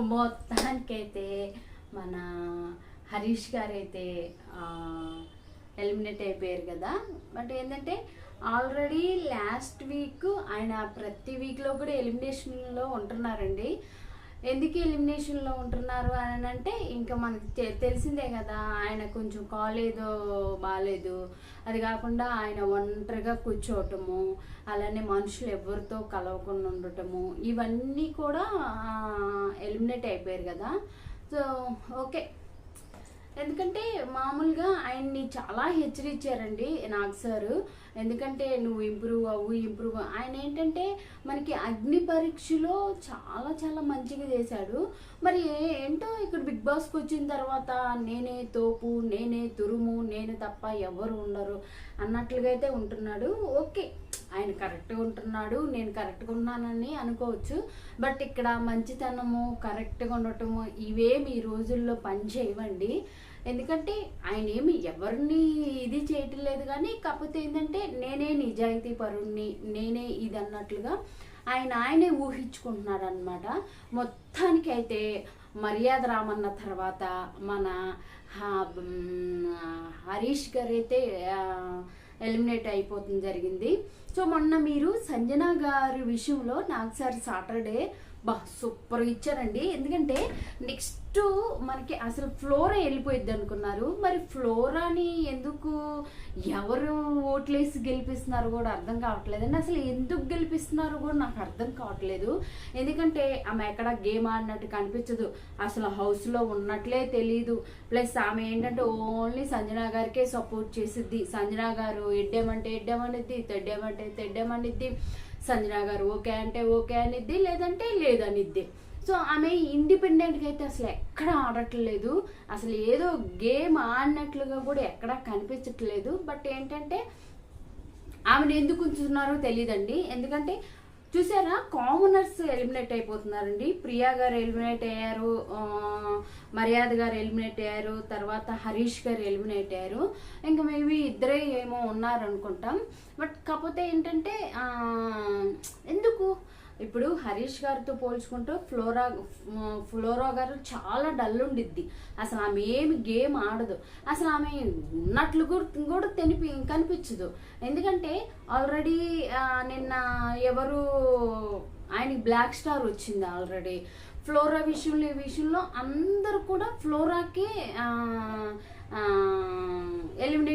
మొత్తానికైతే మన హరీష్ గారు అయితే ఎలిమినేట్ అయిపోయారు కదా. బట్ ఏంటంటే ఆల్రెడీ లాస్ట్ వీక్ ఆయన ప్రతి వీక్లో కూడా ఎలిమినేషన్లో ఉంటున్నారండి. ఎందుకు ఎలిమినేషన్లో ఉంటున్నారు అని అంటే ఇంకా మనకి తె- తెలిసిందే కదా ఆయన కొంచెం కాలేదో బాగాలేదు అది కాకుండా ఆయన ఒంటరిగా కూర్చోవటము అలానే మనుషులు ఎవరితో కలవకుండా ఉండటము ఇవన్నీ కూడా ఎలిమినేట్ అయిపోయారు కదా. సో ఓకే ఎందుకంటే మామూలుగా ఆయన్ని చాలా హెచ్చరించారండి నాకు సారు. ఎందుకంటే నువ్వు ఇంప్రూవ్ అవ్వు ఇంప్రూవ్ ఆయన ఏంటంటే మనకి అగ్ని పరీక్షలో చాలా చాలా మంచిగా చేశాడు. మరి ఏ- ఏంటో ఇక్కడ బిగ్ బాస్కి వచ్చిన తర్వాత నేనే తోపు నేనే తురుము నేను తప్ప ఎవరు ఉండరు అన్నట్లుగా అయితే ఉంటున్నాడు. ఓకే ఆయన కరెక్ట్గా ఉంటున్నాడు నేను కరెక్ట్గా ఉన్నానని అనుకోవచ్చు. బట్ ఇక్కడ మంచితనము కరెక్ట్గా ఉండటము ఇవేమి ఈ రోజుల్లో పని చేయవండి. ఎందుకంటే ఆయన ఏమి ఎవరిని ఇది చేయటం లేదు కానీ కాకపోతే ఏంటంటే నేనే నిజాయితీ పరుణ్ణి నేనే ఇది అన్నట్లుగా ఆయన ఆయనే ఊహించుకుంటున్నాడు అనమాట మొత్తానికి అయితే మర్యాద రామన్న తర్వాత మన హరీష్ గారు అయితే ఎలిమినేట్ అయిపోతుంది జరిగింది. సో మొన్న మీరు సంజన గారి విషయంలో నాకు సార్ సాటర్డే బా సూపర్ ఇచ్చారండి. ఎందుకంటే నెక్స్ట్ మనకి అసలు ఫ్లోరా వెళ్ళిపోయిద్ది అనుకున్నారు. మరి ఫ్లోరాని ఎందుకు ఎవరు ఓట్లేసి గెలిపిస్తున్నారు కూడా అర్థం కావట్లేదండి. అసలు ఎందుకు గెలిపిస్తున్నారు కూడా నాకు అర్థం కావట్లేదు. ఎందుకంటే ఆమె ఎక్కడ గేమ్ ఆడినట్టు కనిపించదు. అసలు హౌస్లో ఉన్నట్లే తెలియదు ప్లస్ ఆమె ఏంటంటే ఓన్లీ సంజన గారికే సపోర్ట్ చేసిద్ది. సంజన గారు ఎడ్డేమంటే ఎడ్డేమనిద్ది తెడ్డేమంటే తెడ్డేమనిద్ది. సంజన గారు ఓకే అంటే ఓకే అనిద్ది లేదంటే లేదనిద్ది. సో ఆమె ఇండిపెండెంట్గా అయితే అసలు ఎక్కడ ఆడట్లేదు. అసలు ఏదో గేమ్ ఆడినట్లుగా కూడా ఎక్కడా కనిపించట్లేదు. బట్ ఏంటంటే ఆమెను ఎందుకు ఉంచుతున్నారో తెలియదండి ఎందుకంటే చూసారా? Commoners eliminate అయిపోతున్నారండి. ప్రియా గారు ఎలిమినేట్ అయ్యారు మర్యాద గారు ఎలిమినేట్ అయ్యారు తర్వాత హరీష్ గారు ఎలిమినేట్ అయ్యారు. ఇంకా మేబీ ఇద్దరే ఏమో ఉన్నారనుకుంటాం. బట్ కాకపోతే ఏంటంటే ఎందుకు? ఇప్పుడు హరీష్ గారితో పోల్చుకుంటూ ఫ్లోరా ఫ్లోరా గారు చాలా డల్ ఉండిద్ది. అసలు ఆమె ఏమి గేమ్ ఆడదు. అసలు ఆమె ఉన్నట్లు కూడా తెనిపి కనిపించదు. ఎందుకంటే ఆల్రెడీ నిన్న ఎవరు ఆయనకి బ్లాక్ స్టార్ వచ్చింది ఆల్రెడీ. ఫ్లోరా విషయంలో ఈ విషయంలో అందరూ కూడా ఫ్లోరాకే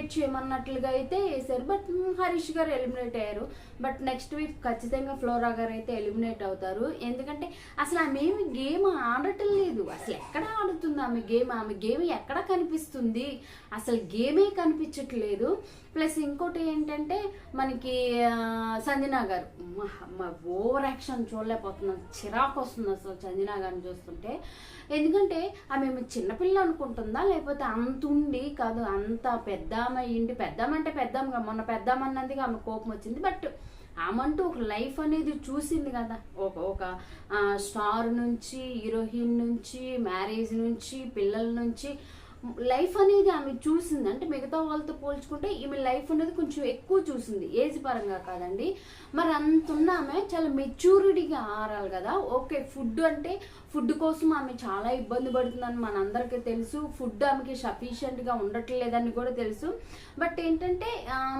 ఎలిమినేట్ చేయమన్నట్లుగా అయితే వేశారు బట్ హరీష్ గారు ఎలిమినేట్ అయ్యారు. బట్ నెక్స్ట్ వీక్ ఖచ్చితంగా ఫ్లోరా గారు అయితే ఎలిమినేట్ అవుతారు. ఎందుకంటే అసలు ఆమె ఏమి గేమ్ ఆడటం లేదు. అసలు ఎక్కడ ఆడుతుంది ఆమె గేమ్? ఆమె గేమ్ ఎక్కడ కనిపిస్తుంది? అసలు గేమే కనిపించట్లేదు. ప్లస్ ఇంకోటి ఏంటంటే మనకి సంజనా గారు. ఓవర్ యాక్షన్ చూడలేకపోతున్నాం. చిరాకు వస్తుంది అసలు సంజనా గారిని చూస్తుంటే. ఎందుకంటే ఆమె చిన్నపిల్ల అనుకుంటుందా? లేకపోతే అంత ఉండి కాదు అంత పెద్ద పెద్దామ ఇంటి పెద్దామ అంటే పెద్దామ మొన్న పెద్దామ అన్నది ఆమె కోపం వచ్చింది. బట్ ఆమంటూ ఒక లైఫ్ అనేది చూసింది కదా. ఒక ఒక స్టార్ నుంచి హీరోయిన్ నుంచి మ్యారేజ్ నుంచి పిల్లల నుంచి లైఫ్ అనేది ఆమె చూసింది. అంటే మిగతా వాళ్ళతో పోల్చుకుంటే ఈమె లైఫ్ అనేది కొంచెం ఎక్కువ చూసింది. ఏజ్ పరంగా కాదండి. మరి అంత ఉన్న ఆమె చాలా మెచ్యూరిటీగా ఆరాలి కదా. ఓకే ఫుడ్ అంటే ఫుడ్ కోసం ఆమె చాలా ఇబ్బంది పడుతుందని మనందరికీ తెలుసు. ఫుడ్ ఆమెకి సఫిషియెంట్గా ఉండట్లేదని కూడా తెలుసు. బట్ ఏంటంటే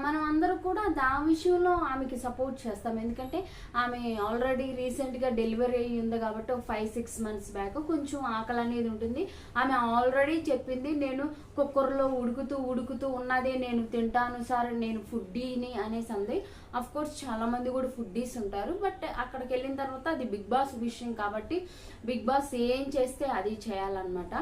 మనం అందరూ కూడా దా విషయంలో ఆమెకి సపోర్ట్ చేస్తాం. ఎందుకంటే ఆమె ఆల్రెడీ రీసెంట్గా డెలివరీ అయ్యి ఉంది కాబట్టి ఒక ఫైవ్ సిక్స్ మంత్స్ బ్యాక్ కొంచెం ఆకలి అనేది ఉంటుంది. ఆమె ఆల్రెడీ చెప్పింది నేను కుక్కర్లో ఉడుకుతూ ఉడుకుతూ ఉన్నదే నేను తింటాను సార్ నేను ఫుడ్డీని అనేసి అంది అఫ్ కోర్స్ చాలా మంది కూడా ఫుడ్డీస్ ఉంటారు బట్ అక్కడికి వెళ్ళిన తర్వాత అది బిగ్ బాస్ విషయం కాబట్టి బిగ్ బాస్ ఏం చేస్తే అది చేయాలన్నమాట.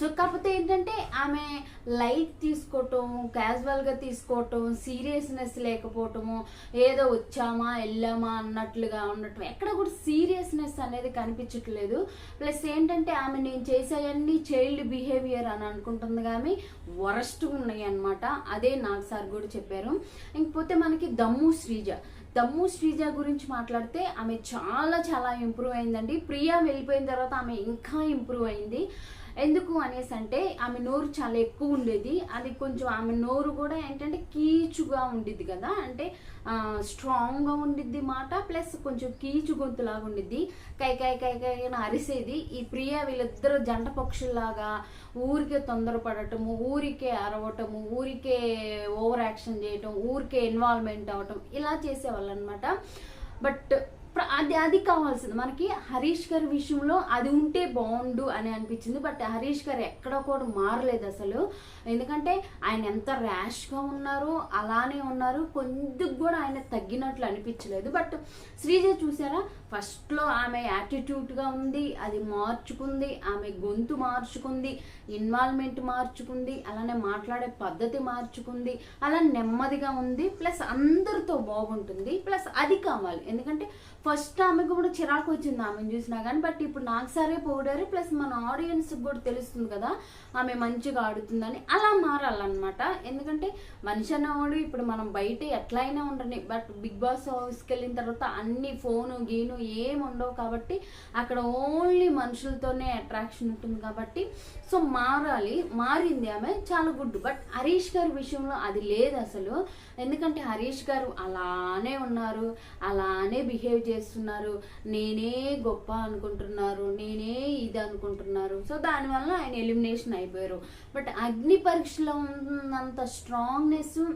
సో కాకపోతే ఏంటంటే ఆమె లైట్ తీసుకోవటం క్యాజువల్గా తీసుకోవటం సీరియస్నెస్ లేకపోవటము ఏదో వచ్చామా వెళ్ళామా అన్నట్లుగా ఉండటం ఎక్కడ కూడా సీరియస్నెస్ అనేది కనిపించట్లేదు. ప్లస్ ఏంటంటే ఆమె నేను చేసేవన్నీ చైల్డ్ బిహేవియర్ అని అనుకుంటుంది కానీ వరస్ట్గా ఉన్నాయి అనమాట అదే నాకు సార్ కూడా చెప్పారు. ఇంకపోతే మనకి దమ్ము శ్రీజ. దమ్ము శ్రీజ గురించి మాట్లాడితే ఆమె చాలా చాలా ఇంప్రూవ్ అయిందండి. ప్రియా వెళ్ళిపోయిన తర్వాత ఆమె ఇంకా ఇంప్రూవ్ అయింది. ఎందుకు అనేసి అంటే ఆమె నోరు చాలా ఎక్కువ ఉండేది. అది కొంచెం ఆమె నోరు కూడా ఏంటంటే కీచుగా ఉండిద్ది కదా. అంటే స్ట్రాంగ్గా ఉండిద్ది మాట ప్లస్ కొంచెం కీచు గొంతులాగా ఉండిద్ది. కై కై కై కై అరిసేది. ఈ ప్రియ వీళ్ళిద్దరూ జంట పక్షుల్లాగా ఊరికే తొందరపడటము ఊరికే అరవటము ఊరికే ఓవర్ యాక్షన్ చేయటం ఊరికే ఇన్వాల్వ్మెంట్ అవ్వటం ఇలా చేసేవాళ్ళు అనమాట బట్ అది అది కావాల్సింది. మనకి హరీష్ గారి విషయంలో అది ఉంటే బాగుండు అని అనిపించింది. బట్ హరీష్ గారు ఎక్కడ కూడా మారలేదు అసలు. ఎందుకంటే ఆయన ఎంత ర్యాష్గా ఉన్నారు అలానే ఉన్నారు. కొంచెం కూడా ఆయన తగ్గినట్లు అనిపించలేదు. బట్ శ్రీజ చూసారా? ఫస్ట్లో ఆమె యాటిట్యూడ్గా ఉంది అది మార్చుకుంది ఆమె గొంతు మార్చుకుంది ఇన్వాల్వ్మెంట్ మార్చుకుంది అలానే మాట్లాడే పద్ధతి మార్చుకుంది అలా నెమ్మదిగా ఉంది. ప్లస్ అందరితో బాగుంటుంది. ప్లస్ అది కావాలి. ఎందుకంటే ఫస్ట్ ఆమెకు కూడా చిరాకు వచ్చింది ఆమెను చూసినా కానీ బట్ ఇప్పుడు నాకు సరే పొగిడారు ప్లస్ మన ఆడియన్స్కి కూడా తెలుస్తుంది కదా ఆమె మంచిగా ఆడుతుందని అలా మారాలన్నమాట. ఎందుకంటే మనిషి అన్నవాడు ఇప్పుడు మనం బయట ఎట్లయినా ఉండని బట్ బిగ్ బాస్ హౌస్కి వెళ్ళిన తర్వాత అన్ని ఫోను గీను ఏం ఉండవు కాబట్టి అక్కడ ఓన్లీ మనుషులతోనే అట్రాక్షన్ ఉంటుంది కాబట్టి సో మారాలి. మారింది ఆమె చాలా గుడ్ బట్ హరీష్ గారి విషయంలో అది లేదు అసలు. ఎందుకంటే హరీష్ గారు అలానే ఉన్నారు అలానే బిహేవ్ చేస్తున్నారు. నేనే గొప్ప అనుకుంటున్నారు. నేనే ఇది అనుకుంటున్నారు. సో దానివల్ల ఆయన ఎలిమినేషన్ అయిపోయారు. బట్ అగ్ని పరీక్షలో ఉన్నంత స్ట్రాంగ్నెస్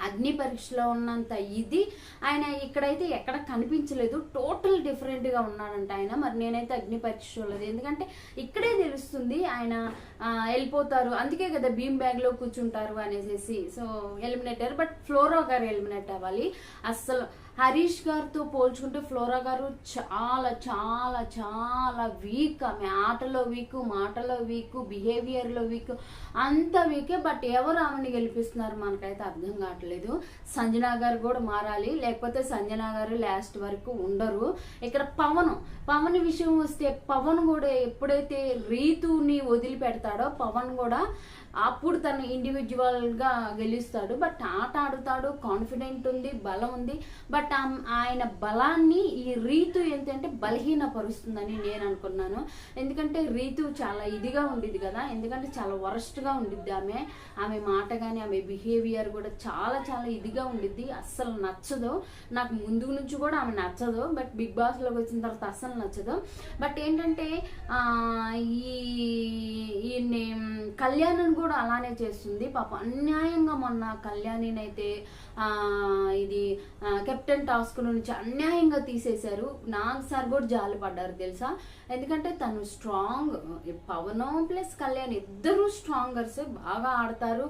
అగ్ని పరీక్షలో ఉన్నంత ఇది ఆయన ఇక్కడైతే ఎక్కడ కనిపించలేదు. టోటల్ డిఫరెంట్గా ఉన్నాడంట ఆయన. మరి నేనైతే అగ్ని పరీక్ష చూడలేదు. ఎందుకంటే ఇక్కడే తెలుస్తుంది ఆయన వెళ్ళిపోతారు. అందుకే కదా బీమ్ బ్యాగ్లో కూర్చుంటారు అనేసి సో ఎలిమినేటర్. బట్ ఫ్లోరో గారు ఎలిమినేట్ అవ్వాలి. అస్సలు హరీష్ గారితో పోల్చుకుంటే ఫ్లోరా గారు చాలా చాలా చాలా వీక్. ఆమె ఆటలో వీక్ మాటలో వీక్ బిహేవియర్లో వీక్ అంత వీకే బట్ ఎవరు ఆమెను గెలిపిస్తున్నారు మనకైతే అర్థం కావట్లేదు. సంజనా గారు కూడా మారాలి లేకపోతే సంజనా గారు లాస్ట్ వరకు ఉండరు. ఇక్కడ పవన్ పవన్ విషయం వస్తే పవన్ కూడా ఎప్పుడైతే రీతుని వదిలిపెడతాడో పవన్ కూడా అప్పుడు తను ఇండివిజువల్గా గెలుస్తాడు. బట్ ఆట ఆడుతాడు కాన్ఫిడెంట్ ఉంది బలం ఉంది. బట్ బట్ ఆయన బలాన్ని ఈ రీతు ఏంటంటే బలహీనపరుస్తుందని నేను అనుకున్నాను. ఎందుకంటే రీతు చాలా ఇదిగా ఉండిద్ది కదా. ఎందుకంటే చాలా వరస్ట్గా ఉండిద్ది ఆమె. ఆమె మాట కానీ ఆమె బిహేవియర్ కూడా చాలా చాలా ఇదిగా ఉండిద్ది. అస్సలు నచ్చదు. నాకు ముందు నుంచి కూడా ఆమె నచ్చదు. బట్ బిగ్ బాస్లోకి వచ్చిన తర్వాత అస్సలు నచ్చదు. బట్ ఏంటంటే ఈ ఈ కళ్యాణ్ కూడా అలానే చేస్తుంది. పాప అన్యాయంగా మొన్న కళ్యాణినైతే ఇది కెప్టెన్ కెప్టెన్ టాస్క్ నుంచి అన్యాయంగా తీసేశారు. నాగ్ సార్ కూడా జాలి పడ్డారు తెలుసా? ఎందుకంటే తను స్ట్రాంగ్ పవన్ ప్లస్ కళ్యాణ్ ఇద్దరు స్ట్రాంగర్స్ బాగా ఆడతారు.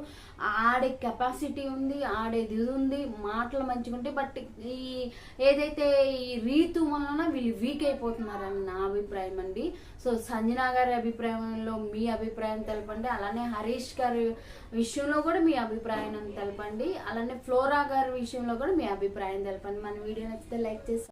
ఆడే కెపాసిటీ ఉంది ఆడేది ఇది ఉంది మాటలు మంచిగా బట్ ఈ ఏదైతే ఈ రీతు వలన వీళ్ళు వీక్ అయిపోతున్నారని నా అభిప్రాయం అండి. సో సంజనా గారి అభిప్రాయంలో మీ అభిప్రాయం తెలపండి. అలానే హరీష్ గారి విషయంలో కూడా మీ అభిప్రాయాన్ని తెలపండి. అలానే ఫ్లోరా గారి విషయంలో కూడా మీ అభిప్రాయం తెలపండి. మన వీడియో నచ్చితే లైక్ చేసి